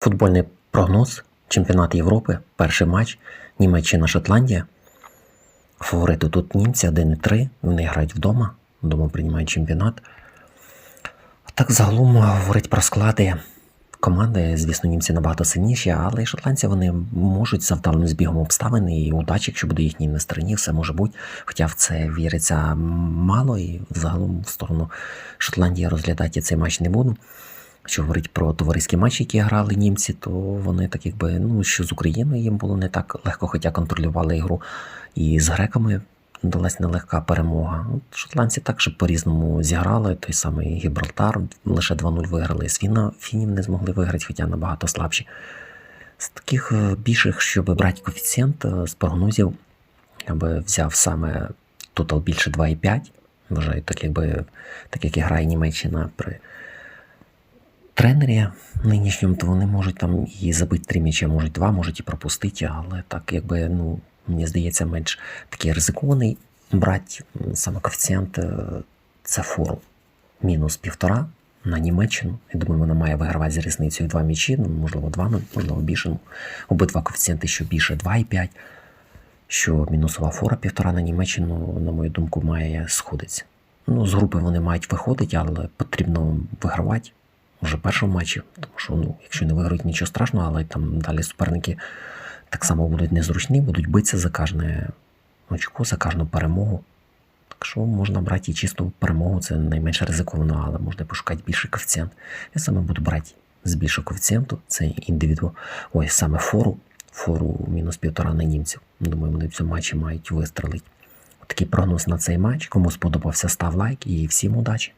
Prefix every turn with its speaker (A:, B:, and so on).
A: Футбольний прогноз. Чемпіонат Європи. Перший матч. Німеччина-Шотландія. Фаворити тут німці 1-3. Вони грають вдома. Вдома приймають чемпіонат. Так загалом говорить про склади команди. Звісно, німці набагато сильніші, але шотландці вони можуть за вдалим збігом обставин і удачі, якщо буде їхній на стороні, все може бути. Хоча в це віриться мало, і загалом в сторону Шотландії розглядати цей матч не буду. Що говорить про товариські матчі, які грали німці, то вони так якби ну що з Україною їм було не так легко, хоча контролювали ігру. І з греками далась нелегка перемога. От Шотландці також по-різному зіграли. Той самий Гібралтар лише 2-0 виграли. З Фінів не змогли виграти, хоча набагато слабші. З таких е, більших, щоб брати коефіцієнт е, з прогнозів, я би взяв саме тотал більше 2,5. Вважаю, так якби так як і грає Німеччина при тренері нинішньому, то вони можуть там і забити три м'яча, можуть два, можуть і пропустити, але так якби, ну, мені здається, менш такий ризикований брати саме коефіцієнт е, це фору. Мінус півтора на Німеччину. Я думаю, вона має вигравати з різницею два м'ячі, ну, можливо, два, ну, можливо, більше. Ну, Обидва коефіцієнти, що більше 2,5, що мінусова фора півтора на Німеччину, на мою думку, має сходитися. Ну, з групи вони мають виходити, але потрібно вигравати вже першому матчі, тому що ну, якщо не виграють, нічого страшного, але там далі суперники так само будуть незручні, будуть битися за кожне очко, за кожну перемогу. Так що можна брати і чисту перемогу, це найменше ризиковано, але можна пошукати більший коефіцієнт. Я саме буду брати з більшого коефіцієнту, це індивіду, ой, саме фору, фору мінус півтора на німців. Думаю, вони в цьому матчі мають вистрелити. Такий прогноз на цей матч. Кому сподобався, став лайк і всім удачі!